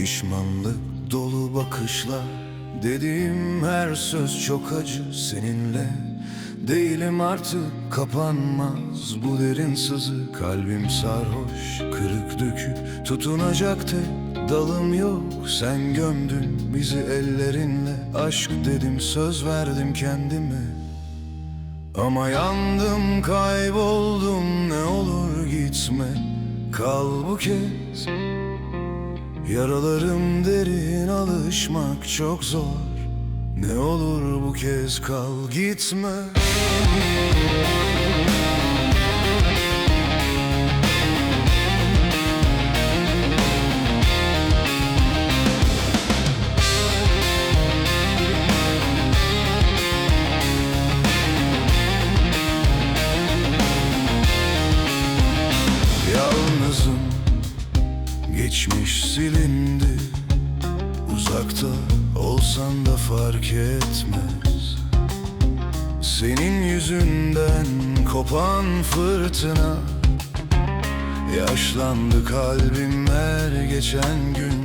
Pişmanlık dolu bakışlar. Dediğim her söz çok acı seninle. Değilim artık kapanmaz bu derin sızı. Kalbim sarhoş kırık dökük tutunacak tek dalım yok. Sen gömdün bizi ellerinle. Aşk dedim söz verdim kendime. Ama yandım kayboldum ne olur gitme. Kal bu kez Yaralarım derin alışmak çok zor. Ne olur bu kez kal gitme Geçmiş silindi. Uzakta olsan da fark etmez. Senin yüzünden kopan fırtına. Yaşlandı kalbim her geçen gün.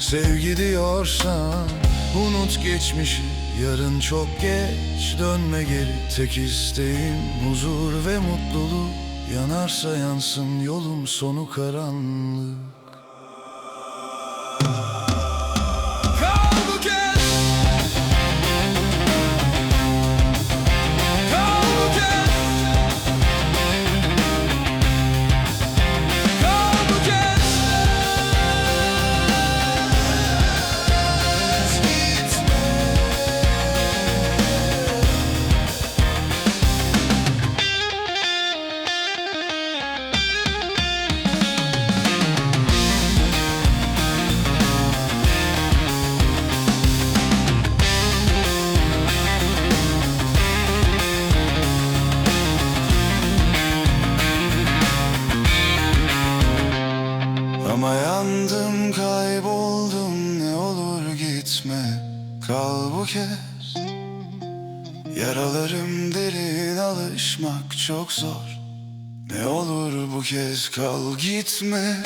Sevgi diyorsan unut geçmişi. Yarın çok geç dönme geri. Tek isteğim huzur ve mutluluk. Yanarsa yansın yolum sonu karanlık kayboldum ne olur gitme. Kal bu kez. Yaralarım derin alışmak çok zor. Ne olur bu kez kal gitme